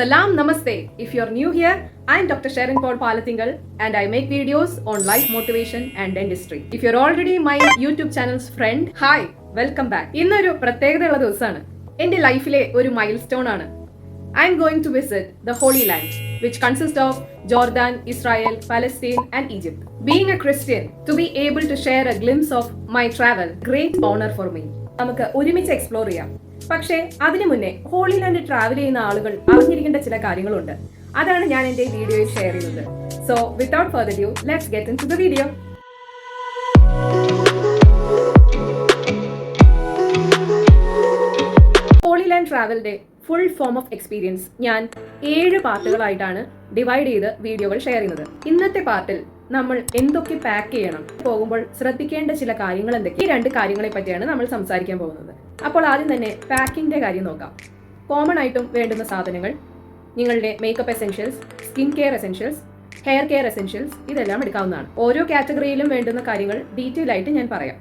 Salam Namaste. If you're new here, I'm Dr. Sharon Paul Palathingal and I make videos on life motivation and dentistry. If you're already my YouTube channel's friend, hi, welcome back ഇന്നൊരു പ്രത്യേകതയുള്ള ദിവസമാണ് എന്റെ ലൈഫിലെ ഒരു milestone ആണ് I'm going to visit the holy land which consist of Jordan Israel Palestine and Egypt being a Christian to be able to share a glimpse of my travel great honour for me നമുക്ക് ഒരുമിച്ച് explore ചെയ്യാം പക്ഷേ അതിനു മുന്നേ Holy Land travel ചെയ്യുന്ന ആളുകൾ അറിഞ്ഞിരിക്കേണ്ട ചില കാര്യങ്ങളുണ്ട്. അതാണ് ഞാൻ എന്റെ വീഡിയോയിൽ ഷെയർ ചെയ്യുന്നത്. So without further due let's get into the video holy land ട്രാവലിന്റെ full form of experience ഞാൻ ഏഴ് പാർട്ടുകളായിട്ടാണ് ഡിവൈഡ് ചെയ്ത് വീഡിയോകൾ ഷെയർ ചെയ്യുന്നത്. ഇന്നത്തെ പാർട്ടിൽ നമ്മൾ എന്തൊക്കെ പാക്ക് ചെയ്യണം പോകുമ്പോൾ ശ്രദ്ധിക്കേണ്ട ചില കാര്യങ്ങൾ എന്തൊക്കെ ഈ രണ്ട് കാര്യങ്ങളെ പറ്റിയാണ് നമ്മൾ സംസാരിക്കാൻ പോകുന്നത്. അപ്പോൾ ആദ്യം തന്നെ പാക്കിങ്ങിന്റെ കാര്യം നോക്കാം. കോമൺ ആയിട്ടും വേണ്ടുന്ന സാധനങ്ങൾ നിങ്ങളുടെ makeup essentials skin care essentials hair care essentials ഇതെല്ലാം എടുക്കാവുന്നതാണ്. ഓരോ കാറ്റഗറിയിലും വേണ്ടുന്ന കാര്യങ്ങൾ ഡീറ്റെയിൽ ആയിട്ട് ഞാൻ പറയാം.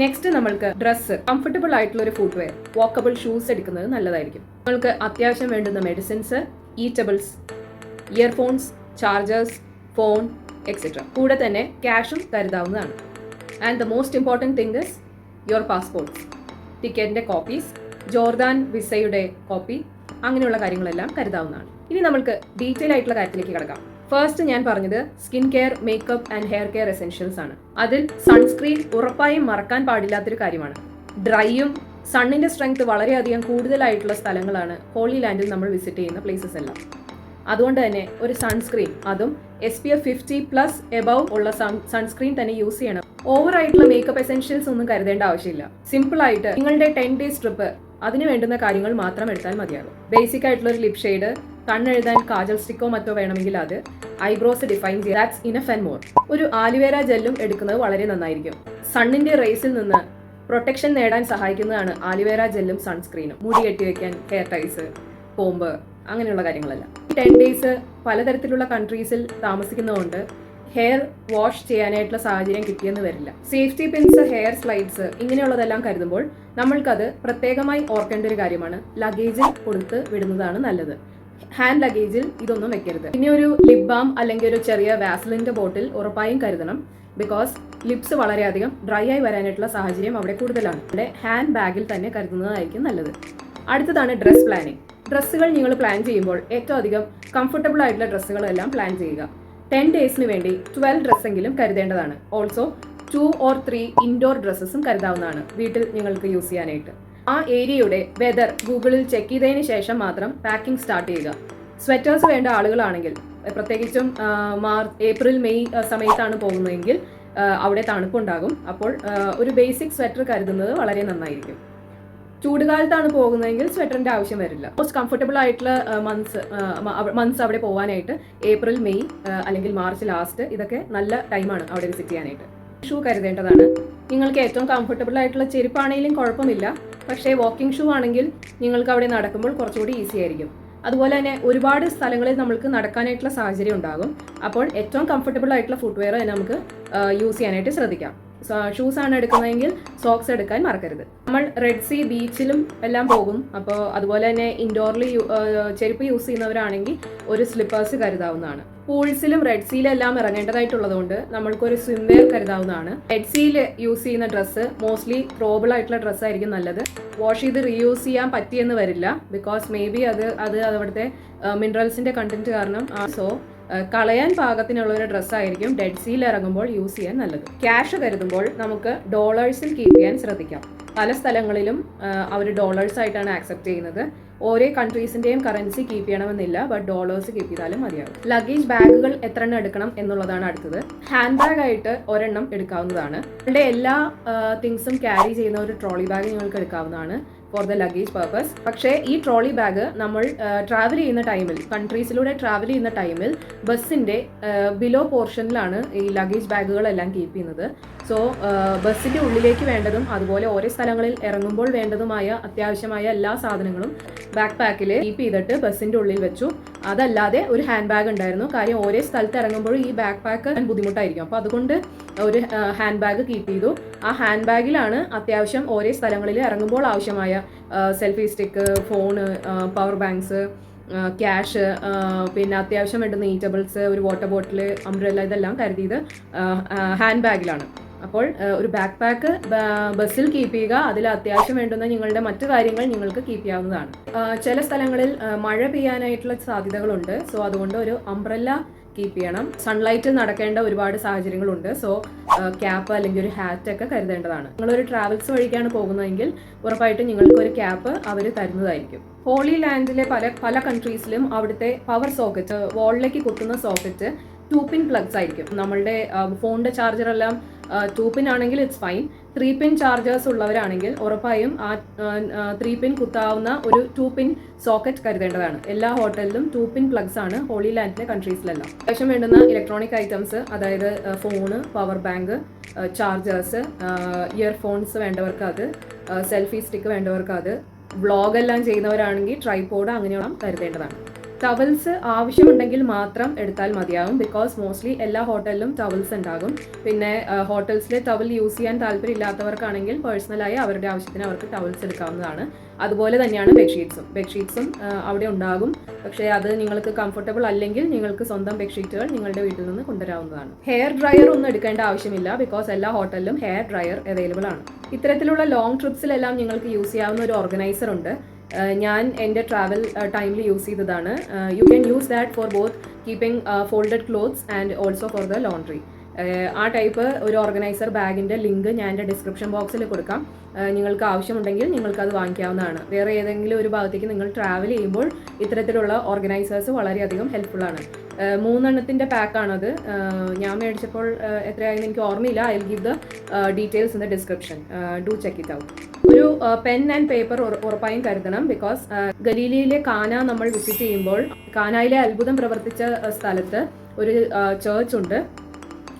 നെക്സ്റ്റ് നമ്മൾക്ക് ഡ്രസ്സ് കംഫർട്ടബിൾ ആയിട്ടുള്ള ഒരു ഫുട്വെയർ വോക്കബിൾ ഷൂസ് എടുക്കുന്നത് നല്ലതായിരിക്കും. നിങ്ങൾക്ക് അത്യാവശ്യം വേണ്ടുന്ന medicines eatables earphones chargers phone etcetera കൂടെ തന്നെ ക്യാഷും കരുതാവുന്നതാണ്. And the most important thing is your passports ടിക്കറ്റിന്റെ copies Jordan വിസയുടെ കോപ്പി അങ്ങനെയുള്ള കാര്യങ്ങളെല്ലാം കരുതാവുന്നതാണ്. ഇനി നമ്മൾക്ക് ഡീറ്റെയിൽ ആയിട്ടുള്ള കാര്യത്തിലേക്ക് കിടക്കാം. ഫസ്റ്റ് ഞാൻ പറഞ്ഞത് skin care makeup and hair care essentials ആണ്. അതിൽ സൺസ്ക്രീൻ ഉറപ്പായും മറക്കാൻ പാടില്ലാത്തൊരു കാര്യമാണ്. ഡ്രൈയും സണ്ണിന്റെ സ്ട്രെങ്ത് വളരെയധികം കൂടുതലായിട്ടുള്ള സ്ഥലങ്ങളാണ് ഹോളി ലാൻഡിൽ നമ്മൾ വിസിറ്റ് ചെയ്യുന്ന പ്ലേസസ് എല്ലാം. അതുകൊണ്ട് തന്നെ ഒരു സൺസ്ക്രീൻ അതും S P F fifty plus above ഉള്ള സൺസ്ക്രീൻ തന്നെ യൂസ് ചെയ്യണം. ഓവർ ആയിട്ടുള്ള മേക്കപ്പ് എസെൻഷ്യൽസ് ഒന്നും കരുതേണ്ട ആവശ്യമില്ല. സിമ്പിൾ ആയിട്ട് നിങ്ങളുടെ ടെൻ ഡേയ്സ് ട്രിപ്പ് അതിന് വേണ്ടുന്ന കാര്യങ്ങൾ മാത്രം എടുത്താൽ മതിയാകും. ബേസിക് ആയിട്ടുള്ള ഒരു ലിപ് ഷെയ്ഡ് കണ്ണെഴുതാൻ കാജൽ സ്റ്റിക്കോ മറ്റോ വേണമെങ്കിൽ അത് ഐബ്രോസ് ഡിഫൈൻ ചെയ്യുക ദാറ്റ്സ് ഇനഫ് ആൻഡ് മോർ ഒരു ആലുവേര ജെല്ലും എടുക്കുന്നത് വളരെ നന്നായിരിക്കും. സണ്ണിന്റെ റേസിൽ നിന്ന് പ്രൊട്ടക്ഷൻ നേടാൻ സഹായിക്കുന്നതാണ് ആലുവേര ജെല്ലും സൺസ്ക്രീനും മുടി കെട്ടിവെക്കാൻ ഹെയർ ടൈസ് കോമ്പ് അങ്ങനെയുള്ള കാര്യങ്ങളെല്ലാം. ടെൻ ഡേയ്സ് പലതരത്തിലുള്ള കൺട്രീസിൽ താമസിക്കുന്നതുകൊണ്ട് ഹെയർ വാഷ് ചെയ്യാനായിട്ടുള്ള സാഹചര്യം കിട്ടിയെന്ന് വരില്ല. സേഫ്റ്റി പിൻസ് ഹെയർ സ്ലൈഡ്സ് ഇങ്ങനെയുള്ളതെല്ലാം കരുതുമ്പോൾ നമ്മൾക്കത് പ്രത്യേകമായി ഓർക്കേണ്ട ഒരു കാര്യമാണ്. ലഗേജിൽ കൊടുത്ത് വിടുന്നതാണ് നല്ലത്. ഹാൻഡ് ലഗേജിൽ ഇതൊന്നും വെക്കരുത്. പിന്നെ ഒരു ലിപ് ബാം അല്ലെങ്കിൽ ഒരു ചെറിയ വാസലിന്റെ ബോട്ടിൽ ഉറപ്പായും കരുതണം. ബിക്കോസ് ലിപ്സ് വളരെയധികം ഡ്രൈ ആയി വരാനായിട്ടുള്ള സാഹചര്യം അവിടെ കൂടുതലാണ്. ഇവിടെ ഹാൻഡ് ബാഗിൽ തന്നെ കരുതുന്നതായിരിക്കും നല്ലത്. അടുത്തതാണ് ഡ്രസ് പ്ലാനിങ് ഡ്രസ്സുകൾ നിങ്ങൾ പ്ലാൻ ചെയ്യുമ്പോൾ ഏറ്റവും അധികം കംഫർട്ടബിൾ ആയിട്ടുള്ള ഡ്രസ്സുകളെല്ലാം പ്ലാൻ ചെയ്യുക. ടെൻ ഡേയ്സിന് വേണ്ടി ട്വൽവ് ഡ്രസ്സെങ്കിലും കരുതേണ്ടതാണ്. Also two or three indoor ഡ്രസ്സസും കരുതാവുന്നതാണ് വീട്ടിൽ നിങ്ങൾക്ക് യൂസ് ചെയ്യാനായിട്ട്. ആ ഏരിയയുടെ വെതർ ഗൂഗിളിൽ ചെക്ക് ചെയ്തതിന് ശേഷം മാത്രം പാക്കിംഗ് സ്റ്റാർട്ട് ചെയ്യുക. സ്വെറ്റേഴ്സ് വേണ്ട ആളുകളാണെങ്കിൽ പ്രത്യേകിച്ചും മാർച്ച് ഏപ്രിൽ മെയ് സമയത്താണ് പോകുന്നതെങ്കിൽ അവിടെ തണുപ്പുണ്ടാകും. അപ്പോൾ ഒരു ബേസിക് സ്വെറ്റർ കരുതുന്നത് വളരെ നന്നായിരിക്കും. ചൂടുകാലത്താണ് പോകുന്നതെങ്കിൽ സ്വെറ്ററിന്റെ ആവശ്യം വരില്ല. മോസ്റ്റ് കംഫർട്ടബിൾ ആയിട്ടുള്ള മന്ത്സ് മന്ത്സ് അവിടെ പോകാനായിട്ട് ഏപ്രിൽ മെയ് അല്ലെങ്കിൽ മാർച്ച് ലാസ്റ്റ് ഇതൊക്കെ നല്ല ടൈമാണ് അവിടെ വിസിറ്റ് ചെയ്യാനായിട്ട്. ഷൂ കരുതേണ്ടതാണ്. നിങ്ങൾക്ക് ഏറ്റവും കംഫർട്ടബിൾ ആയിട്ടുള്ള ചെരുപ്പാണെങ്കിലും കുഴപ്പമില്ല. പക്ഷേ വാക്കിംഗ് ഷൂ ആണെങ്കിൽ നിങ്ങൾക്ക് അവിടെ നടക്കുമ്പോൾ കുറച്ചുകൂടി ഈസി ആയിരിക്കും. അതുപോലെ തന്നെ ഒരുപാട് സ്ഥലങ്ങളിൽ നമുക്ക് നടക്കാനായിട്ടുള്ള സാഹചര്യം ഉണ്ടാകും. അപ്പോൾ ഏറ്റവും കംഫർട്ടബിൾ ആയിട്ടുള്ള ഫുട്വെയർ നമുക്ക് യൂസ് ചെയ്യാനായിട്ട് ശ്രദ്ധിക്കാം. ഷൂസ് ആണ് എടുക്കുന്നതെങ്കിൽ സോക്സ് എടുക്കാൻ മറക്കരുത്. നമ്മൾ റെഡ് സീ ബീച്ചിലും എല്ലാം പോകും. അപ്പോൾ അതുപോലെ തന്നെ ഇൻഡോറിൽ ചെരുപ്പ് യൂസ് ചെയ്യുന്നവരാണെങ്കിൽ ഒരു സ്ലിപ്പേഴ്സ് കരുതാവുന്നതാണ്. പൂൾസിലും റെഡ് സീലും എല്ലാം ഇറങ്ങേണ്ടതായിട്ടുള്ളതുകൊണ്ട് നമ്മൾക്കൊരു സ്വിം വെയർ കരുതാവുന്നതാണ് റെഡ് സീൽ യൂസ് ചെയ്യുന്ന ഡ്രസ്സ് മോസ്റ്റ്ലി ത്രോബിൾ ആയിട്ടുള്ള ഡ്രസ്സ് ആയിരിക്കും നല്ലത്. വാഷ് ചെയ്ത് റീയൂസ് ചെയ്യാൻ പറ്റിയെന്ന് വരില്ല. ബിക്കോസ് മേ ബി അത് അത് അവിടുത്തെ മിനറൽസിന്റെ കണ്ടന്റ് കാരണം. സോ കളയാൻ പാകത്തിനുള്ള ഒരു ഡ്രസ്സായിരിക്കും ഡെഡ് സീൽ ഇറങ്ങുമ്പോൾ യൂസ് ചെയ്യാൻ നല്ലത്. ക്യാഷ് കരുതുമ്പോൾ നമുക്ക് ഡോളേഴ്സിൽ കീപ്പ് ചെയ്യാൻ ശ്രദ്ധിക്കാം. പല സ്ഥലങ്ങളിലും അവർ ഡോളേഴ്സ് ആയിട്ടാണ് ആക്സെപ്റ്റ് ചെയ്യുന്നത്. ഓരോ കൺട്രീസിന്റെയും കറൻസി കീപ്പ് ചെയ്യണമെന്നില്ല ബട്ട് ഡോളേഴ്സ് കീപ്പ് ചെയ്താലും മതിയാകും. ലഗേജ് ബാഗുകൾ എത്ര എണ്ണം എടുക്കണം എന്നുള്ളതാണ് അടുത്തത്. ഹാൻഡ് ബാഗ് ആയിട്ട് ഒരെണ്ണം എടുക്കാവുന്നതാണ്. നിങ്ങളുടെ എല്ലാ തിങ്സും ക്യാരി ചെയ്യുന്ന ഒരു ട്രോളി ബാഗ് നിങ്ങൾക്ക് എടുക്കാവുന്നതാണ്. ഫോർ ദ ലഗേജ് പർപ്പസ് പക്ഷേ ഈ ട്രോളി ബാഗ് നമ്മൾ ട്രാവൽ ചെയ്യുന്ന ടൈമിൽ കൺട്രീസിലൂടെ ട്രാവൽ ചെയ്യുന്ന ടൈമിൽ ബസ്സിന്റെ ബിലോ പോർഷനിലാണ് ഈ ലഗേജ് ബാഗുകളെല്ലാം കീപ്പ് ചെയ്യുന്നത്. സോ ബസ്സിന്റെ ഉള്ളിലേക്ക് വേണ്ടതും അതുപോലെ ഓരോ സ്ഥലങ്ങളിൽ ഇറങ്ങുമ്പോൾ വേണ്ടതുമായ അത്യാവശ്യമായ എല്ലാ സാധനങ്ങളും ബാക്ക് പാക്കിൽ കീപ്പ് ചെയ്തിട്ട് ബസ്സിന്റെ ഉള്ളിൽ വെച്ചു. അതല്ലാതെ ഒരു ഹാൻഡ് ബാഗ് ഉണ്ടായിരുന്നു. കാര്യം ഓരോ സ്ഥലത്ത് ഇറങ്ങുമ്പോൾ ഈ ബാക്ക് പാക്ക് ബുദ്ധിമുട്ടായിരിക്കും. അപ്പോൾ അതുകൊണ്ട് ഒരു ഹാൻഡ് ബാഗ് കീപ്പ് ചെയ്തു. ആ ഹാൻഡ് ബാഗിലാണ് അത്യാവശ്യം ഓരോ സ്ഥലങ്ങളിൽ ഇറങ്ങുമ്പോൾ ആവശ്യമായ selfie stick phone power banks cash പിന്നെ അത്യാവശ്യം വേണ്ടുന്ന ഈറ്റബിൾസ് ഒരു വാട്ടർ ബോട്ടിൽ അംബ്രല്ല ഇതെല്ലാം കരുതിയത് ഹാൻഡ് ബാഗിലാണ് അപ്പോൾ ഒരു ബാക്ക് പാക്ക് ബസ്സിൽ കീപ്പ് ചെയ്യുക. അതിൽ അത്യാവശ്യം വേണ്ടുന്ന നിങ്ങളുടെ മറ്റു കാര്യങ്ങൾ നിങ്ങൾക്ക് കീപ്പ് ചെയ്യാവുന്നതാണ്. ചില സ്ഥലങ്ങളിൽ മഴ പെയ്യാനായിട്ടുള്ള സാധ്യതകളുണ്ട്. സോ അതുകൊണ്ട് ഒരു അംബ്രല്ല കീപ്പ് ചെയ്യണം. സൺലൈറ്റിൽ നടക്കേണ്ട ഒരുപാട് സാഹചര്യങ്ങളുണ്ട്. സോ ക്യാപ്പ് അല്ലെങ്കിൽ ഒരു ഹാറ്റ് ഒക്കെ കരുതേണ്ടതാണ്. നിങ്ങളൊരു ട്രാവൽസ് വഴിക്കാണ് പോകുന്നതെങ്കിൽ ഉറപ്പായിട്ടും നിങ്ങൾക്ക് ഒരു ക്യാപ്പ് അവർ തരുന്നതായിരിക്കും. ഹോളി ലാൻഡിലെ പല പല കൺട്രീസിലും അവിടുത്തെ പവർ സോക്കറ്റ് വാളിലേക്ക് കുത്തുന്ന സോക്കറ്റ് ടൂ പിൻ പ്ലഗ്സ് ആയിരിക്കും. നമ്മളുടെ ഫോണിന്റെ ചാർജർ എല്ലാം ടൂ പിൻ ആണെങ്കിൽ it's fine three pin chargers ഉള്ളവരാണെങ്കിൽ ഉറപ്പായും ആ ത്രീ പിൻ കുത്താവുന്ന ഒരു ടൂ പിൻ സോക്കറ്റ് കരുതേണ്ടതാണ്. എല്ലാ ഹോട്ടലിലും ടൂ പിൻ പ്ലഗ്സ് ആണ് ഹോളി ലാൻഡിലെ കൺട്രീസിലെല്ലാം അത്യാവശ്യം വേണ്ടുന്ന ഇലക്ട്രോണിക് ഐറ്റംസ് അതായത് phone power bank chargers earphones വേണ്ടവർക്ക് അത് സെൽഫി സ്റ്റിക്ക് വേണ്ടവർക്ക് അത് വ്ളോഗെല്ലാം ചെയ്യുന്നവരാണെങ്കിൽ ട്രൈപോഡ് അങ്ങനെയുള്ള കരുതേണ്ടതാണ്. ടവൽസ് ആവശ്യമുണ്ടെങ്കിൽ മാത്രം എടുത്താൽ മതിയാകും ബിക്കോസ് മോസ്റ്റ്ലി എല്ലാ ഹോട്ടലിലും ടവൽസ് ഉണ്ടാകും. പിന്നെ ഹോട്ടൽസിൽ ടവൽ യൂസ് ചെയ്യാൻ താല്പര്യമില്ലാത്തവർക്കാണെങ്കിൽ പേഴ്സണലായി അവരുടെ ആവശ്യത്തിന് അവർക്ക് ടവൽസ് എടുക്കാവുന്നതാണ്. അതുപോലെ തന്നെയാണ് ബെഡ്ഷീറ്റ്സും ബെഡ്ഷീറ്റ്സും അവിടെ ഉണ്ടാകും. പക്ഷേ അത് നിങ്ങൾക്ക് കംഫർട്ടബിൾ അല്ലെങ്കിൽ നിങ്ങൾക്ക് സ്വന്തം ബെഡ്ഷീറ്റുകൾ നിങ്ങളുടെ വീട്ടിൽ നിന്ന് കൊണ്ടുവരാവുന്നതാണ്. ഹെയർ ഡ്രയർ ഒന്നും എടുക്കേണ്ട ആവശ്യമില്ല. ബിക്കോസ് എല്ലാ ഹോട്ടലിലും ഹെയർ ഡ്രയർ അവൈലബിൾ ആണ്. ഇത്തരത്തിലുള്ള ലോങ് ട്രിപ്സിലെല്ലാം നിങ്ങൾക്ക് യൂസ് ചെയ്യാവുന്ന ഒരു ഓർഗനൈസർ ഉണ്ട്. ഞാൻ എന്റെ ട്രാവൽ ടൈമിൽ യൂസ് ചെയ്തതാണ്. You can use that for both keeping folded clothes and also for the laundry ആ ടൈപ്പ് ഒരു ഓർഗനൈസർ ബാഗിന്റെ ലിങ്ക് ഞാൻ എന്റെ ഡിസ്ക്രിപ്ഷൻ ബോക്സിൽ കൊടുക്കാം. Uh, നിങ്ങൾക്ക് ആവശ്യമുണ്ടെങ്കിൽ നിങ്ങൾക്ക് അത് വാങ്ങിക്കാവുന്നതാണ്. വേറെ ഏതെങ്കിലും ഒരു ഭാഗത്തേക്ക് നിങ്ങൾ ട്രാവൽ ചെയ്യുമ്പോൾ ഇത്തരത്തിലുള്ള ഓർഗനൈസേഴ്സ് വളരെയധികം Uh, മൂന്നെണ്ണത്തിന്റെ പാക്കാണത് ഞാൻ മേടിച്ചപ്പോൾ എത്രയായെന്ന് എനിക്ക് ഓർമ്മയില്ല. I give the details in the description do check it out ഒരു പെൻ ആൻഡ് പേപ്പർ ഉറപ്പായും കരുതണം ബിക്കോസ് ഗലീലിയിലെ കാന നമ്മൾ വിസിറ്റ് ചെയ്യുമ്പോൾ കാനായിലെ അത്ഭുതം പ്രവർത്തിച്ച സ്ഥലത്ത് ഒരു ചേർച്ച് ഉണ്ട്.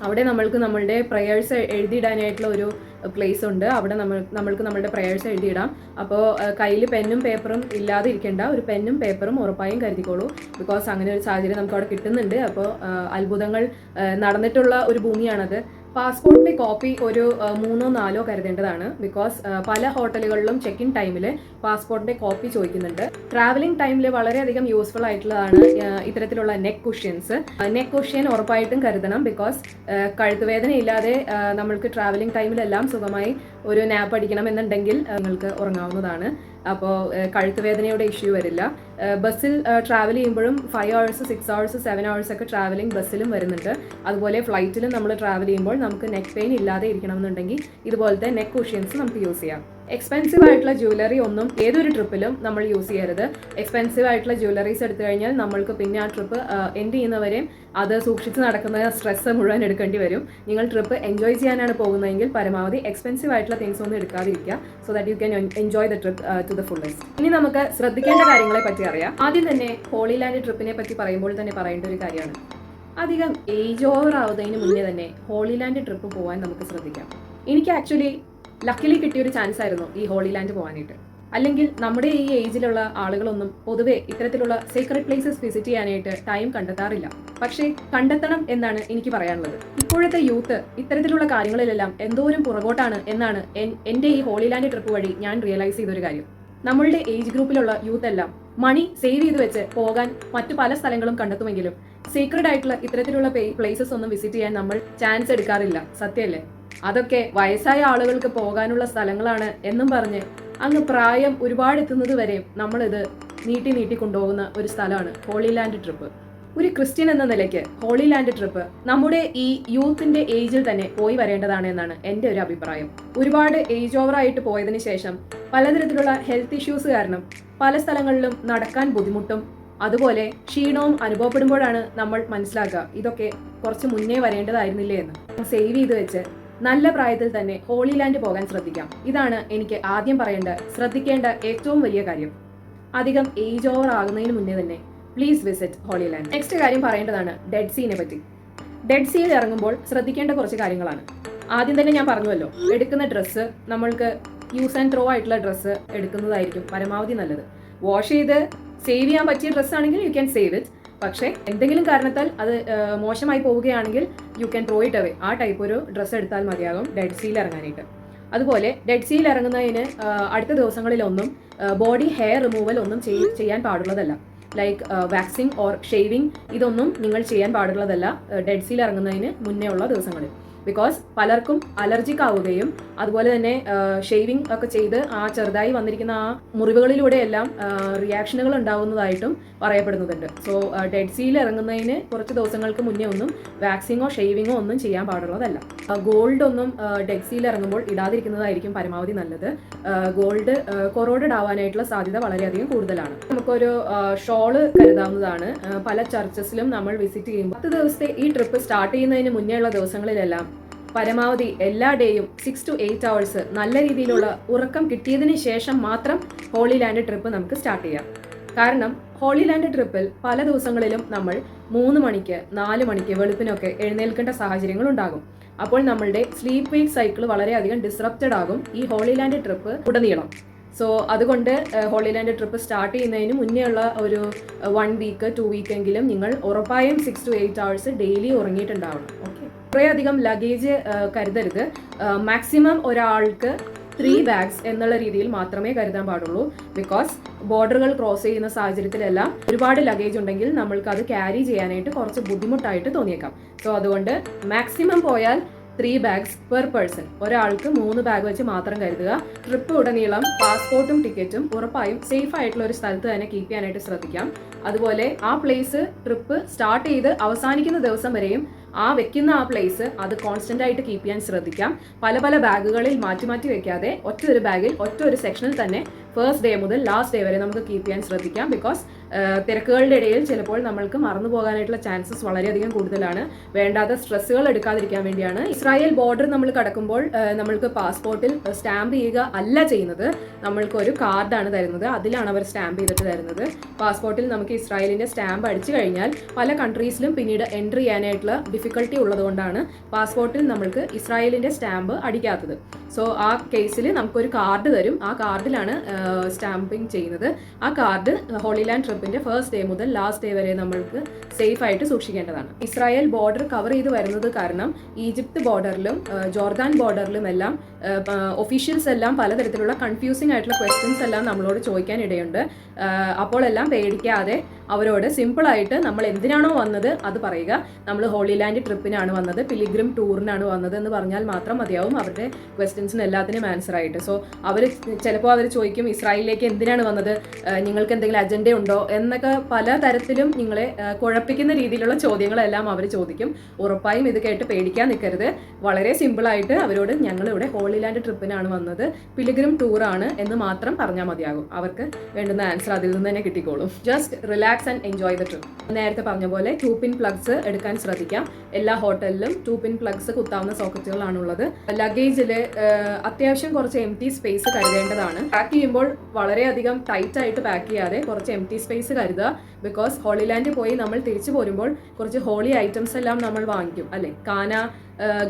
അവിടെ നമ്മൾക്ക് നമ്മളുടെ പ്രയേഴ്സ് എഴുതിയിടാനായിട്ടുള്ള ഒരു പ്ലേസ് ഉണ്ട്. അവിടെ നമ്മൾ നമ്മൾക്ക് നമ്മളുടെ പ്രയേഴ്സ് എഴുതിയിടാം. അപ്പോൾ കയ്യിൽ പെന്നും പേപ്പറും ഇല്ലാതെ ഇരിക്കേണ്ട ഒരു പെന്നും പേപ്പറും ഉറപ്പായും കരുതിക്കോളൂ. ബിക്കോസ് അങ്ങനെ ഒരു സാഹചര്യം നമുക്ക് അവിടെ കിട്ടുന്നുണ്ട്. അപ്പോൾ അത്ഭുതങ്ങൾ നടന്നിട്ടുള്ള ഒരു ഭൂമിയാണത്. പാസ്പോർട്ടിന്റെ കോപ്പി ഒരു മൂന്നോ നാലോ കരുതേണ്ടതാണ്. ബിക്കോസ് പല ഹോട്ടലുകളിലും ചെക്ക് ഇൻ ടൈമിൽ പാസ്പോർട്ടിന്റെ കോപ്പി ചോദിക്കുന്നുണ്ട്. ട്രാവലിംഗ് ടൈമിൽ വളരെയധികം യൂസ്ഫുൾ ആയിട്ടുള്ളതാണ് ഇത്തരത്തിലുള്ള നെക്ക് കുഷ്യൻസ് നെക്ക് കുഷ്യൻ ഉറപ്പായിട്ടും കരുതണം. ബിക്കോസ് കഴുത്തുവേദന ഇല്ലാതെ നമ്മൾക്ക് ട്രാവലിംഗ് ടൈമിലെല്ലാം സുഖമായി ഒരു നാപ്പ് അടിക്കണം എന്നുണ്ടെങ്കിൽ നിങ്ങൾക്ക് ഉറങ്ങാവുന്നതാണ്. അപ്പോൾ കഴുത്ത് വേദനയുടെ ഇഷ്യൂ വരില്ല. ബസ്സിൽ ട്രാവൽ ചെയ്യുമ്പോഴും five hours six hours seven hours ഒക്കെ ട്രാവലിംഗ് ബസ്സിലും വരുന്നുണ്ട്. അതുപോലെ ഫ്ലൈറ്റിലും നമ്മൾ ട്രാവൽ ചെയ്യുമ്പോൾ നമുക്ക് നെക്ക് പെയിൻ ഇല്ലാതെ ഇരിക്കണമെന്നുണ്ടെങ്കിൽ ഇതുപോലത്തെ നെക്ക് കുഷ്യൻസ് നമുക്ക് യൂസ് ചെയ്യാം. എക്സ്പെൻസീവ് ആയിട്ടുള്ള ജ്വല്ലറി ഒന്നും ഏതൊരു ട്രിപ്പിലും നമ്മൾ യൂസ് ചെയ്യരുത്. എക്സ്പെൻസീവ് ആയിട്ടുള്ള ജ്വല്ലറീസ് എടുത്തു കഴിഞ്ഞാൽ നമ്മൾക്ക് പിന്നെ ആ ട്രിപ്പ് എൻഡ് ചെയ്യുന്നവരെയും അത് സൂക്ഷിച്ച് നടക്കുന്ന സ്ട്രെസ് മുഴുവൻ എടുക്കേണ്ടി വരും. നിങ്ങൾ ട്രിപ്പ് എൻജോയ് ചെയ്യാനാണ് പോകുന്നതെങ്കിൽ പരമാവധി എക്സ്പെൻസീവ് ആയിട്ടുള്ള തിങ്സ് ഒന്നും എടുക്കാതിരിക്കുക. So that you can enjoy the trip to the fullest ഇനി നമുക്ക് ശ്രദ്ധിക്കേണ്ട കാര്യങ്ങളെ പറ്റി അറിയാം. ആദ്യം തന്നെ ഹോളി ലാൻഡ് ട്രിപ്പിനെ പറ്റി പറയുമ്പോൾ തന്നെ പറയേണ്ട ഒരു കാര്യമാണ്. അധികം ഏജ് ഓവർ ആവുന്നതിന് മുന്നേ തന്നെ ഹോളി ലാൻഡ് ട്രിപ്പ് പോകാൻ നമുക്ക് ശ്രദ്ധിക്കാം. എനിക്ക് ആക്ച്വലി ലക്കിലി കിട്ടിയ ഒരു ചാൻസ് ആയിരുന്നു ഈ ഹോളി ലാൻഡ് പോകാനായിട്ട് അല്ലെങ്കിൽ നമ്മുടെ ഈ ഏജിലുള്ള ആളുകളൊന്നും പൊതുവെ ഇത്തരത്തിലുള്ള സീക്രട്ട് പ്ലേസസ് വിസിറ്റ് ചെയ്യാനായിട്ട് ടൈം കണ്ടെത്താറില്ല. പക്ഷേ കണ്ടെത്തണം എന്നാണ് എനിക്ക് പറയാനുള്ളത്. ഇപ്പോഴത്തെ യൂത്ത് ഇത്തരത്തിലുള്ള കാര്യങ്ങളിലെല്ലാം എന്തോരം പുറകോട്ടാണ് എന്നാണ് എന്റെ ഈ ഹോളി ലാൻഡ് ട്രിപ്പ് വഴി ഞാൻ റിയലൈസ് ചെയ്തൊരു കാര്യം. നമ്മളുടെ ഏജ് ഗ്രൂപ്പിലുള്ള യൂത്ത് എല്ലാം മണി സേവ് ചെയ്ത് വെച്ച് പോകാൻ മറ്റു പല സ്ഥലങ്ങളും കണ്ടെത്തുമെങ്കിലും സീക്രട്ട് ആയിട്ടുള്ള ഇത്തരത്തിലുള്ള പ്ലേസസ് ഒന്നും വിസിറ്റ് ചെയ്യാൻ നമ്മൾ ചാൻസ് എടുക്കാറില്ല. സത്യമല്ലേ? അതൊക്കെ വയസ്സായ ആളുകൾക്ക് പോകാനുള്ള സ്ഥലങ്ങളാണ് എന്നും പറഞ്ഞ് അങ്ങ് പ്രായം ഒരുപാട് എത്തുന്നത് വരെയും നമ്മളിത് നീട്ടി നീട്ടി കൊണ്ടുപോകുന്ന ഒരു സ്ഥലമാണ് ഹോളി ലാൻഡ് ട്രിപ്പ്. ഒരു ക്രിസ്ത്യൻ എന്ന നിലയ്ക്ക് ഹോളി ലാൻഡ് ട്രിപ്പ് നമ്മുടെ ഈ യൂത്തിന്റെ ഏജിൽ തന്നെ പോയി വരേണ്ടതാണ് എന്നാണ് എന്റെ ഒരു അഭിപ്രായം. ഒരുപാട് ഏജ് ഓവർ ആയിട്ട് പോയതിനു ശേഷം പലതരത്തിലുള്ള ഹെൽത്ത് ഇഷ്യൂസ് കാരണം പല സ്ഥലങ്ങളിലും നടക്കാൻ ബുദ്ധിമുട്ടും അതുപോലെ ക്ഷീണവും അനുഭവപ്പെടുമ്പോഴാണ് നമ്മൾ മനസ്സിലാക്കുക ഇതൊക്കെ കുറച്ച് മുന്നേ വരേണ്ടതായിരുന്നില്ലേ എന്ന്. സേവ് ചെയ്ത് വെച്ച് നല്ല പ്രായത്തിൽ തന്നെ ഹോളി ലാൻഡ് പോകാൻ ശ്രദ്ധിക്കാം. ഇതാണ് എനിക്ക് ആദ്യം പറയേണ്ട ശ്രദ്ധിക്കേണ്ട ഏറ്റവും വലിയ കാര്യം. അധികം ഏജ് ഓവർ ആകുന്നതിന് മുന്നേ തന്നെ please visit holy land next കാര്യം പറയേണ്ടതാണ് ഡെഡ് സീനെ പറ്റി. ഡെഡ് സീയിൽ ഇറങ്ങുമ്പോൾ ശ്രദ്ധിക്കേണ്ട കുറച്ച് കാര്യങ്ങളാണ്. ആദ്യം തന്നെ ഞാൻ പറഞ്ഞുവല്ലോ എടുക്കുന്ന ഡ്രസ്സ് നമ്മൾക്ക് യൂസ് ആൻഡ് ത്രോ ആയിട്ടുള്ള ഡ്രസ്സ് എടുക്കുന്നതായിരിക്കും പരമാവധി നല്ലത്. വാഷ് ചെയ്ത് സേവ് ചെയ്യാൻ പറ്റിയ ഡ്രസ്സ് ആണെങ്കിൽ യു ക്യാൻ സേവ് ഇറ്റ് പക്ഷേ എന്തെങ്കിലും കാരണത്താൽ അത് മോശമായി പോവുകയാണെങ്കിൽ you can throw it away ആ ടൈപ്പ് ഒരു ഡ്രസ്സ് എടുത്താൽ മതിയാകും ഡെഡ് സീൽ ഇറങ്ങാനായിട്ട്. അതുപോലെ ഡെഡ് സീൽ ഇറങ്ങുന്നതിന് അടുത്ത ദിവസങ്ങളിലൊന്നും ബോഡി ഹെയർ റിമൂവൽ ഒന്നും ചെയ്- ചെയ്യാൻ പാടുള്ളതല്ല. ലൈക്ക് വാക്സിങ് ഓർ ഷേവിങ് ഇതൊന്നും നിങ്ങൾ ചെയ്യാൻ പാടുള്ളതല്ല ഡെഡ് സീൽ ഇറങ്ങുന്നതിന് മുന്നേ ഉള്ള ദിവസങ്ങളിൽ. ബിക്കോസ് പലർക്കും അലർജിക് ആവുകയും അതുപോലെ തന്നെ ഷേവിംഗ് ഒക്കെ ചെയ്ത് ആ ചെറുതായി വന്നിരിക്കുന്ന ആ മുറിവുകളിലൂടെയെല്ലാം റിയാക്ഷനുകൾ ഉണ്ടാവുന്നതായിട്ടും പറയപ്പെടുന്നുണ്ട്. സോ ഡെഡ് സീൽ ഇറങ്ങുന്നതിന് കുറച്ച് ദിവസങ്ങൾക്ക് മുന്നേ ഒന്നും വാക്സിങ്ങോ ഷേവിങ്ങോ ഒന്നും ചെയ്യാൻ പാടുള്ളതല്ല. ഗോൾഡ് ഒന്നും ഡെഡ് സീൽ ഇറങ്ങുമ്പോൾ ഇടാതിരിക്കുന്നതായിരിക്കും പരമാവധി നല്ലത്. ഗോൾഡ് കൊറോഡഡ് ആവാനായിട്ടുള്ള സാധ്യത വളരെയധികം കൂടുതലാണ്. നമുക്കൊരു ഷോൾ കരുതാവുന്നതാണ്. പല ചർച്ചസിലും നമ്മൾ വിസിറ്റ് ചെയ്യുമ്പോൾ പത്ത് ദിവസത്തെ ഈ ട്രിപ്പ് സ്റ്റാർട്ട് ചെയ്യുന്നതിന് മുന്നേ ഉള്ള ദിവസങ്ങളിലെല്ലാം പരമാവധി എല്ലാ ഡേയും സിക്സ് ടു എയ്റ്റ് അവേഴ്സ് നല്ല രീതിയിലുള്ള ഉറക്കം കിട്ടിയതിന് ശേഷം മാത്രം ഹോളി ലാൻഡ് ട്രിപ്പ് നമുക്ക് സ്റ്റാർട്ട് ചെയ്യാം. കാരണം ഹോളി ലാൻഡ് ട്രിപ്പിൽ പല ദിവസങ്ങളിലും നമ്മൾ മൂന്ന് മണിക്ക് നാല് മണിക്ക് വെളുപ്പിനൊക്കെ എഴുന്നേൽക്കേണ്ട സാഹചര്യങ്ങൾ ഉണ്ടാകും. അപ്പോൾ നമ്മളുടെ സ്ലീപ്പ് വെയ്റ്റ് സൈക്കിൾ വളരെയധികം ഡിസ്റപ്റ്റഡ് ആകും ഈ ഹോളി ലാൻഡ് ട്രിപ്പ് ഉടനീളം. സോ അതുകൊണ്ട് ഹോളി ലാൻഡ് ട്രിപ്പ് സ്റ്റാർട്ട് ചെയ്യുന്നതിന് മുന്നേ ഉള്ള ഒരു വൺ വീക്ക് ടു വീക്ക് എങ്കിലും നിങ്ങൾ ഉറപ്പായും six to eight hours daily ഉറങ്ങിയിട്ടുണ്ടാവണം. Okay കുറേയധികം ലഗേജ് കരുതരുത്. മാക്സിമം ഒരാൾക്ക് ത്രീ ബാഗ്സ് എന്നുള്ള രീതിയിൽ മാത്രമേ കരുതാൻ പാടുള്ളൂ. ബിക്കോസ് ബോർഡറുകൾ ക്രോസ് ചെയ്യുന്ന സാഹചര്യത്തിലെല്ലാം ഒരുപാട് ലഗേജ് ഉണ്ടെങ്കിൽ നമ്മൾക്ക് അത് ക്യാരി ചെയ്യാനായിട്ട് കുറച്ച് ബുദ്ധിമുട്ടായിട്ട് തോന്നിയേക്കാം. സോ അതുകൊണ്ട് മാക്സിമം പോയാൽ ത്രീ ബാഗ്സ് പെർ പേഴ്സൺ ഒരാൾക്ക് മൂന്ന് ബാഗ് വെച്ച് മാത്രം കരുതുക. ട്രിപ്പ് ഉടനീളം പാസ്പോർട്ടും ടിക്കറ്റും ഉറപ്പായും സേഫ് ആയിട്ടുള്ള ഒരു സ്ഥലത്ത് തന്നെ കീപ്പ് ചെയ്യാനായിട്ട് ശ്രദ്ധിക്കാം. അതുപോലെ ആ പ്ലേസ് ട്രിപ്പ് സ്റ്റാർട്ട് ചെയ്ത് അവസാനിക്കുന്ന ദിവസം വരെയും ആ വെക്കുന്ന ആ പ്ലേസ് അത് കോൺസ്റ്റന്റ് ആയിട്ട് കീപ്പ് ചെയ്യാൻ ശ്രദ്ധിക്കാം. പല പല ബാഗുകളിൽ മാറ്റി മാറ്റി വെക്കാതെ ഒറ്റ ഒരു ബാഗിൽ ഒറ്റ ഒരു സെക്ഷനിൽ തന്നെ ഫസ്റ്റ് ഡേ മുതൽ ലാസ്റ്റ് ഡേ വരെ നമുക്ക് കീപ്പ് ചെയ്യാൻ ശ്രദ്ധിക്കാം ബിക്കോസ് തിരക്കുകളുടെ ഇടയിൽ ചിലപ്പോൾ നമ്മൾക്ക് മറന്നു പോകാനായിട്ടുള്ള ചാൻസസ് വളരെയധികം കൂടുതലാണ്. വേണ്ടാത്ത സ്ട്രെസ്സുകൾ എടുക്കാതിരിക്കാൻ വേണ്ടിയാണ്. ഇസ്രായേൽ ബോർഡർ നമ്മൾ കടക്കുമ്പോൾ നമ്മൾക്ക് പാസ്പോർട്ടിൽ സ്റ്റാമ്പ് ചെയ്യുക അല്ല ചെയ്യുന്നത്. നമ്മൾക്ക് ഒരു കാർഡാണ് തരുന്നത്. അതിലാണ് അവർ സ്റ്റാമ്പ് ചെയ്തിട്ട് തരുന്നത്. പാസ്പോർട്ടിൽ നമുക്ക് ഇസ്രായേലിന്റെ സ്റ്റാമ്പ് അടിച്ചു കഴിഞ്ഞാൽ പല കൺട്രീസിലും പിന്നീട് എൻട്രി ചെയ്യാനായിട്ടുള്ള ഡിഫിക്കൽട്ടി ഉള്ളതുകൊണ്ടാണ് പാസ്പോർട്ടിൽ നമ്മൾക്ക് ഇസ്രായേലിന്റെ സ്റ്റാമ്പ് അടിക്കാത്തത്. സോ ആ കേസിൽ നമുക്കൊരു കാർഡ് തരും. ആ കാർഡിലാണ് സ്റ്റാമ്പിങ് ചെയ്യുന്നത്. ആ കാർഡ് ഹോളി ട്രിപ്പിന്റെ ഫസ്റ്റ് ഡേ മുതൽ ലാസ്റ്റ് ഡേ വരെ നമ്മൾക്ക് സേഫ് ആയിട്ട് സൂക്ഷിക്കേണ്ടതാണ്. ഇസ്രായേൽ ബോർഡർ കവർ ചെയ്ത് വരുന്നത് കാരണം ഈജിപ്ത് ബോർഡറിലും ജോർദാൻ ബോർഡറിലും എല്ലാം ഒഫീഷ്യൽസ് എല്ലാം പലതരത്തിലുള്ള കൺഫ്യൂസിംഗ് ആയിട്ടുള്ള ക്വസ്റ്റ്യൻസ് എല്ലാം നമ്മളോട് ചോദിക്കാൻ ഇടയുണ്ട്. അപ്പോൾ എല്ലാം പേടിക്കാതെ അവരോട് സിമ്പിളായിട്ട് നമ്മൾ എന്തിനാണോ വന്നത് അത് പറയുക. നമ്മൾ ഹോളി ലാൻഡ് ട്രിപ്പിനാണ് വന്നത് പിലിഗ്രിം ടൂറിനാണ് വന്നത് എന്ന് പറഞ്ഞാൽ മാത്രം മതിയാവും അവരുടെ ക്വസ്റ്റ്യൻസിന് എല്ലാത്തിനും ആൻസർ ആയിട്ട്. സോ അവർ ചിലപ്പോൾ അവർ ചോദിക്കും ഇസ്രായേലിലേക്ക് എന്തിനാണ് വന്നത്? നിങ്ങൾക്ക് എന്തെങ്കിലും അജണ്ട ഉണ്ടോ? എന്നൊക്കെ പല തരത്തിലും നിങ്ങളെ ആ, കുഴപ്പിക്കുന്ന രീതിയിലുള്ള ചോദ്യങ്ങളെല്ലാം അവർ ചോദിക്കും. ഉറപ്പായും ഇത് കേട്ട് പേടിക്കാൻ നിൽക്കരുത്. വളരെ സിമ്പിളായിട്ട് അവരോട് ഞങ്ങളിവിടെ ഇവിടെ ലാൻഡ് ട്രിപ്പിനാണ് വന്നത്. പിലിഗ്രിം ടൂറാണ് എന്ന് മാത്രം പറഞ്ഞാൽ മതിയാകും. അവർക്ക് വേണ്ടുന്ന ആൻസർ അതിൽ നിന്ന് തന്നെ കിട്ടിക്കോളും. Just relax and enjoy the trip നേരത്തെ പറഞ്ഞ പോലെ ടൂ പിൻ പ്ലഗ്സ് എടുക്കാൻ ശ്രദ്ധിക്കാം. എല്ലാ ഹോട്ടലിലും ടൂ പിൻ പ്ലഗ്സ് കുത്താവുന്ന സോക്കറ്റുകളാണുള്ളത്. ലഗേജിൽ അത്യാവശ്യം കുറച്ച് എം ടി സ്പേസ് കരുതേണ്ടതാണ്. പാക്ക് ചെയ്യുമ്പോൾ വളരെയധികം ടൈറ്റ് ആയിട്ട് പാക്ക് ചെയ്യാതെ കുറച്ച് എം ടി സ്പേസ് കരുതുക ബിക്കോസ് ഹോളിലാൻഡ് പോയി നമ്മൾ തിരിച്ചു പോരുമ്പോൾ കുറച്ച് ഹോളി ഐറ്റംസ് എല്ലാം നമ്മൾ വാങ്ങിക്കും അല്ലെ? കാന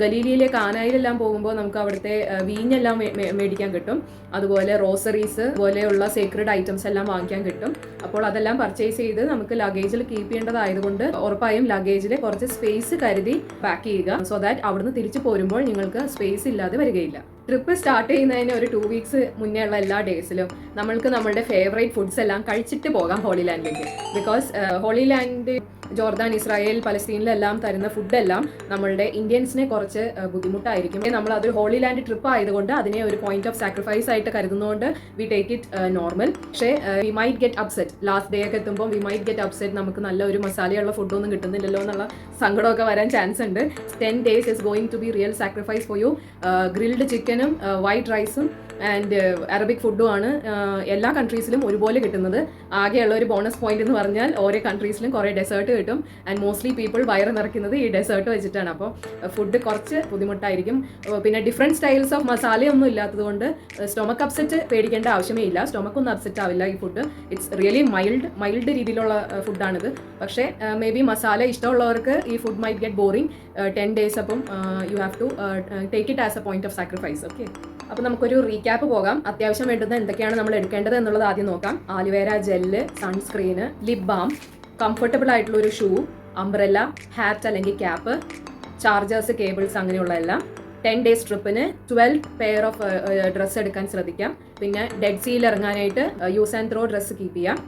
ഗലീലിയിലെ കാനായിലെല്ലാം പോകുമ്പോൾ നമുക്ക് അവിടുത്തെ വീഞ്ഞെല്ലാം മേടിക്കാൻ കിട്ടും. അതുപോലെ റോസറീസ് പോലെയുള്ള സേക്രഡ് ഐറ്റംസ് എല്ലാം വാങ്ങിക്കാൻ കിട്ടും. അപ്പോൾ അതെല്ലാം പർച്ചേസ് ചെയ്ത് നമുക്ക് ലഗേജിൽ കീപ്പ് ചെയ്യേണ്ടതായതുകൊണ്ട് ഉറപ്പായും ലഗേജിൽ കുറച്ച് സ്പേസ് കരുതി പാക്ക് ചെയ്യുക. സോ ദാറ്റ് അവിടുന്ന് തിരിച്ചു പോരുമ്പോൾ നിങ്ങൾക്ക് സ്പേസ് ഇല്ലാതെ വരികയില്ല. ട്രിപ്പ് സ്റ്റാർട്ട് ചെയ്യുന്നതിന് ഒരു ടു വീക്സ് മുന്നേ ഉള്ള എല്ലാ ഡേയ്സിലും നമ്മൾക്ക് നമ്മളുടെ ഫേവറേറ്റ് ഫുഡ്സ് എല്ലാം കഴിച്ചിട്ട് പോകാം holy ലാൻഡിലേക്ക് because holy land Jordan Israel പലസ്തീനിലെല്ലാം തരുന്ന ഫുഡെല്ലാം നമ്മളുടെ ഇന്ത്യൻസിനെ കുറച്ച് ബുദ്ധിമുട്ടായിരിക്കും. നമ്മൾ അത് ഹോളി ലാൻഡ് ട്രിപ്പ് ആയതുകൊണ്ട് അതിനെ ഒരു പോയിന്റ് ഓഫ് സാക്രിഫൈസ് ആയിട്ട് കരുതുന്നതുകൊണ്ട് വി ടേക്ക് ഇറ്റ് നോർമൽ പക്ഷേ we might get upset last day ഒക്കെ എത്തുമ്പോൾ വി മൈറ്റ് ഗെറ്റ് അപ്സെറ്റ് നമുക്ക് നല്ല ഒരു മസാലയുള്ള ഫുഡൊന്നും കിട്ടുന്നില്ലല്ലോ എന്നുള്ള സങ്കടമൊക്കെ വരാൻ ചാൻസ് ഉണ്ട്. Ten days is going to be real sacrifice for you grilled ചിക്കനും വൈറ്റ് റൈസും ആൻഡ് അറബിക് ഫുഡുമാണ് എല്ലാ കൺട്രീസിലും ഒരുപോലെ കിട്ടുന്നത്. ആകെയുള്ള ഒരു ബോണസ് പോയിന്റ് എന്ന് പറഞ്ഞാൽ ഓരോ കൺട്രീസിലും കുറേ ഡെസേർട്ട് കിട്ടും. ആൻഡ് മോസ്റ്റ്ലി പീപ്പിൾ വയറ് നിറയ്ക്കുന്നത് ഈ ഡെസേർട്ട് വെച്ചിട്ടാണ്. അപ്പോൾ ഫുഡ് കുറച്ച് ബുദ്ധിമുട്ടായിരിക്കും. പിന്നെ ഡിഫറെന്റ് സ്റ്റൈൽസ് ഓഫ് മസാലയൊന്നും ഇല്ലാത്തതുകൊണ്ട് സ്റ്റൊമക്ക് അപ്സെറ്റ് പേടിക്കേണ്ട ആവശ്യമേ ഇല്ല. സ്റ്റൊമക്ക് ഒന്നും അപ്സെറ്റ് ആവില്ല ഈ food it's really mild mild രീതിയിലുള്ള ഫുഡാണിത് പക്ഷേ മേ ബി മസാല ഇഷ്ടമുള്ളവർക്ക് ഈ food might get boring ten days അപ്പം you have to take it as a point of sacrifice okay അപ്പോൾ നമുക്കൊരു റീക്യാപ്പ് പോകാം. അത്യാവശ്യം വേണ്ടുന്ന എന്തൊക്കെയാണ് നമ്മൾ എടുക്കേണ്ടത് എന്നുള്ളത് ആദ്യം നോക്കാം. Aloe vera gel sunscreen lip balm comfortable ആയിട്ടുള്ള ഒരു ഷൂ അംബ്രല്ല ഹാറ്റ് അല്ലെങ്കിൽ ക്യാപ്പ് ചാർജേഴ്സ് കേബിൾസ് അങ്ങനെയുള്ള എല്ലാം. ടെൻ ഡേയ്സ് ട്രിപ്പിന് ട്വൽവ് പെയർ ഓഫ് ഡ്രസ്സ് എടുക്കാൻ ശ്രദ്ധിക്കാം. പിന്നെ dead sea ഇറങ്ങാനായിട്ട് use and throw dress keep ചെയ്യാം.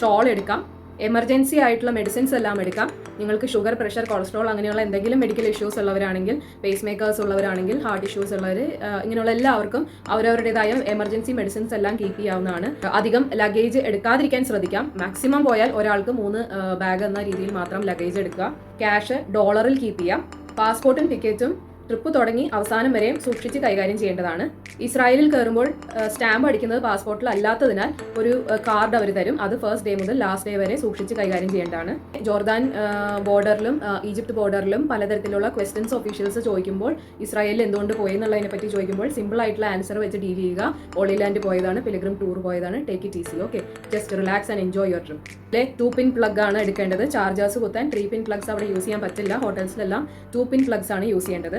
ഷോൾ എടുക്കാം. എമർജൻസി ആയിട്ടുള്ള മെഡിസിൻസ് എല്ലാം എടുക്കാം. നിങ്ങൾക്ക് ഷുഗർ പ്രഷർ കൊളസ്ട്രോൾ അങ്ങനെയുള്ള എന്തെങ്കിലും മെഡിക്കൽ ഇഷ്യൂസ് ഉള്ളവരാണെങ്കിൽ പേസ് മേക്കേഴ്സ് ഉള്ളവരാണെങ്കിൽ ഹാർട്ട് ഇഷ്യൂസ് ഉള്ളവർ ഇങ്ങനെയുള്ള എല്ലാവർക്കും അവരവരുടേതായ എമർജൻസി മെഡിസിൻസ് എല്ലാം കീപ്പ് ചെയ്യാവുന്നതാണ്. അധികം ലഗേജ് എടുക്കാതിരിക്കാൻ ശ്രദ്ധിക്കാം. മാക്സിമം പോയാൽ ഒരാൾക്ക് മൂന്ന് ബാഗ് എന്ന രീതിയിൽ മാത്രം ലഗേജ് എടുക്കുക. ക്യാഷ് ഡോളറിൽ കീപ്പ് ചെയ്യാം. പാസ്പോർട്ടും ടിക്കറ്റും ട്രിപ്പ് തുടങ്ങി അവസാനം വരെയും സൂക്ഷിച്ച് കൈകാര്യം ചെയ്യേണ്ടതാണ്. ഇസ്രായേലിൽ കയറുമ്പോൾ സ്റ്റാമ്പ് അടിക്കുന്നത് പാസ്പോർട്ടിൽ അല്ലാത്തതിനാൽ ഒരു കാർഡ് അവർ തരും. അത് ഫസ്റ്റ് ഡേ മുതൽ ലാസ്റ്റ് ഡേ വരെ സൂക്ഷിച്ച് കൈകാര്യം ചെയ്യേണ്ടതാണ്. ജോർദാൻ ബോർഡറിലും ഈജിപ്ത് ബോർഡറിലും പലതരത്തിലുള്ള ക്വസ്റ്റ്യൻസ് ഒഫീഷ്യൽസ് ചോദിക്കുമ്പോൾ ഇസ്രായേലിൽ എന്തുകൊണ്ട് പോയി എന്നുള്ളതിനെ പറ്റി ചോദിക്കുമ്പോൾ സിമ്പിൾ ആയിട്ടുള്ള ആൻസർ വെച്ച് ഡീൽ ചെയ്യുക. ഓളിലാൻഡ് പോയതാണ് പിലിഗ്രിം ടൂർ പോയതാണ്. Take it easy okay? Just relax and enjoy your trip. അല്ലെ ടു പിൻ പ്ലഗ് ആണ് എടുക്കേണ്ടത്. ചാർജേഴ്സ് കുത്താൻ ത്രീ പിൻ പ്ലഗ്സ് അവിടെ യൂസ് ചെയ്യാൻ പറ്റില്ല. ഹോട്ടൽസിലെല്ലാം ടു പിൻ പ്ലഗ്സ് ആണ് യൂസ് ചെയ്യേണ്ടത്.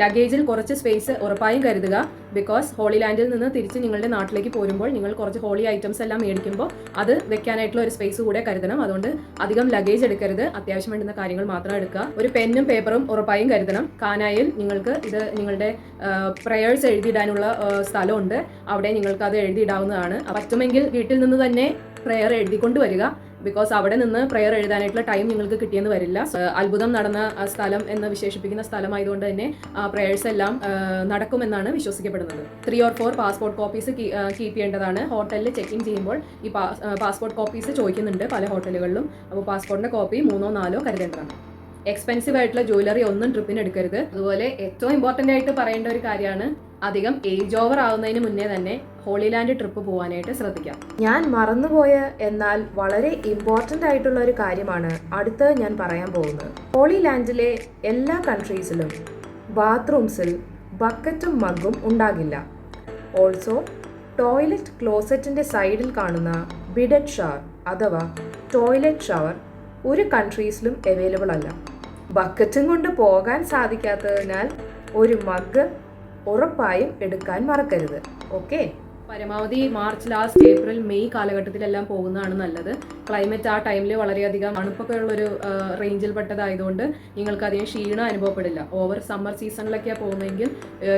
ലഗേജിൽ കുറച്ച് സ്പേസ് ഉറപ്പായും കരുതുക. ബിക്കോസ് ഹോളി ലാൻഡിൽ നിന്ന് തിരിച്ച് നിങ്ങളുടെ നാട്ടിലേക്ക് പോരുമ്പോൾ നിങ്ങൾ കുറച്ച് ഹോളി ഐറ്റംസ് എല്ലാം മേടിക്കുമ്പോൾ അത് വെക്കാനായിട്ടുള്ള ഒരു സ്പേസ് കൂടെ കരുതണം. അതുകൊണ്ട് അധികം ലഗേജ് എടുക്കരുത്. അത്യാവശ്യം വേണ്ടുന്ന കാര്യങ്ങൾ മാത്രം എടുക്കുക. ഒരു പെന്നും പേപ്പറും ഉറപ്പായും കരുതണം. കാനായിൽ നിങ്ങൾക്ക് ഇത് നിങ്ങളുടെ പ്രയേഴ്സ് എഴുതിയിടാനുള്ള സ്ഥലമുണ്ട്. അവിടെ നിങ്ങൾക്ക് അത് എഴുതിയിടാവുന്നതാണ്. പറ്റുമെങ്കിൽ വീട്ടിൽ നിന്ന് തന്നെ പ്രയർ എഴുതിക്കൊണ്ട് വരിക. ബിക്കോസ് അവിടെ നിന്ന് പ്രെയർ എഴുതാനായിട്ടുള്ള ടൈം നിങ്ങൾക്ക് കിട്ടിയെന്ന് വരില്ല. അത്ഭുതം നടന്ന സ്ഥലം എന്ന് വിശേഷിപ്പിക്കുന്ന സ്ഥലമായതുകൊണ്ട് തന്നെ പ്രേയേഴ്സ് എല്ലാം നടക്കുമെന്നാണ് വിശ്വസിക്കപ്പെടുന്നത്. Three or four passport copies keep ചെയ്യേണ്ടതാണ്. ഹോട്ടലിൽ ചെക്ക് ഇൻ ചെയ്യുമ്പോൾ ഈ പാസ്പോർട്ട് കോപ്പീസ് ചോദിക്കുന്നുണ്ട് പല ഹോട്ടലുകളിലും അപ്പോൾ പാസ്പോർട്ടിന്റെ കോപ്പി മൂന്നോ നാലോ കരുതേണ്ടതാണ്. എക്സ്പെൻസീവ് ആയിട്ടുള്ള ജ്വല്ലറി ഒന്നും ട്രിപ്പിന് എടുക്കരുത്. അതുപോലെ ഏറ്റവും ഇമ്പോർട്ടന്റ് ആയിട്ട് പറയേണ്ട ഒരു കാര്യമാണ് അധികം ഏജ് ഓവർ ആവുന്നതിന് മുന്നേ തന്നെ ഹോളിലാൻഡ് ട്രിപ്പ് പോകാനായിട്ട് ശ്രദ്ധിക്കാം. ഞാൻ മറന്നുപോയ എന്നാൽ വളരെ ഇമ്പോർട്ടന്റ് ആയിട്ടുള്ള ഒരു കാര്യമാണ് അടുത്ത് ഞാൻ പറയാൻ പോകുന്നത്. ഹോളി ലാൻഡിലെ എല്ലാ കൺട്രീസിലും ബാത്റൂംസിൽ ബക്കറ്റും മഗ്ഗും ഉണ്ടാകില്ല. ഓൾസോ ടോയ്ലറ്റ് ക്ലോസറ്റിന്റെ സൈഡിൽ കാണുന്ന ബിഡറ്റ് ഷവർ അഥവാ ടോയ്ലറ്റ് ഷവർ ഒരു കൺട്രീസിലും അവൈലബിൾ അല്ല. ബക്കറ്റും കൊണ്ട് പോകാൻ സാധിക്കാത്തതിനാൽ ഒരു മഗ് ഉറപ്പായും എടുക്കാൻ മറക്കരുത്. ഓക്കേ? പരമാവധി മാർച്ച് ലാസ്റ്റ് ഏപ്രിൽ മെയ് കാലഘട്ടത്തിലെല്ലാം പോകുന്നതാണ് നല്ലത്. ക്ലൈമറ്റ് ആ ടൈമിൽ വളരെയധികം തണുപ്പൊക്കെ ഉള്ളൊരു റേഞ്ചിൽ പെട്ടതായതുകൊണ്ട് നിങ്ങൾക്ക് അധികം ക്ഷീണം അനുഭവപ്പെടില്ല. ഓവർ സമ്മർ സീസണിലൊക്കെയാണ് പോകുന്നതെങ്കിൽ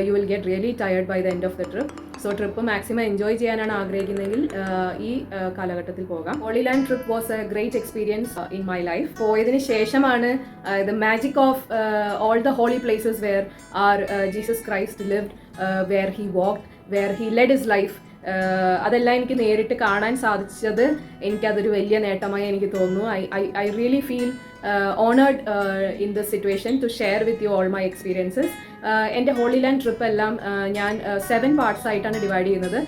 you will get really tired by the end of the trip so trip maximum enjoy ചെയ്യാനാണ് ആഗ്രഹിക്കുന്നതെങ്കിൽ ഈ കാലഘട്ടത്തിൽ പോകാം. Holy land trip was a great experience in my life പോയതിന് ശേഷമാണ് the magic of all the holy places where are Jesus Christ lived where he walk where he led is life അതെല്ലാം എനിക്ക് നേരിട്ട് കാണാൻ സാധിച്ചത് എനിക്കതൊരു വലിയ നേട്ടമായി എനിക്ക് തോന്നുന്നു. I I I really feel honoured in this situation to share with you all my experiences എന്റെ ഹോളി ലാൻഡ് ട്രിപ്പ് എല്ലാം ഞാൻ സെവൻ പാർട്സ് ആയിട്ടാണ് ഡിവൈഡ് ചെയ്യുന്നത്.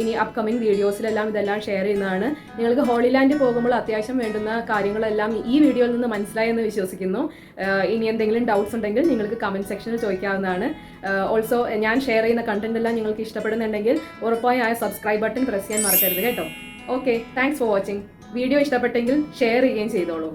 ഇനി അപ്കമിങ് വീഡിയോസിലെല്ലാം ഇതെല്ലാം ഷെയർ ചെയ്യുന്നതാണ്. നിങ്ങൾക്ക് ഹോളി ലാൻഡ് പോകുമ്പോൾ അത്യാവശ്യം വേണ്ടുന്ന കാര്യങ്ങളെല്ലാം ഈ വീഡിയോയിൽ നിന്ന് മനസ്സിലായെന്ന് വിശ്വസിക്കുന്നു. ഇനി എന്തെങ്കിലും ഡൗട്ട്സ് ഉണ്ടെങ്കിൽ നിങ്ങൾക്ക് കമന്റ് സെക്ഷനിൽ ചോദിക്കാവുന്നതാണ്. ഓൾസോ ഞാൻ ഷെയർ ചെയ്യുന്ന കണ്ടന്റ് എല്ലാം നിങ്ങൾക്ക് ഇഷ്ടപ്പെടുന്നുണ്ടെങ്കിൽ ഉറപ്പായി ആ സബ്സ്ക്രൈബ് ബട്ടൺ പ്രസ് ചെയ്യാൻ മറക്കരുത് കേട്ടോ. Okay thanks for watching video ഇഷ്ടപ്പെട്ടെങ്കിൽ ഷെയർ ചെയ്യുകയും ചെയ്തോളൂ.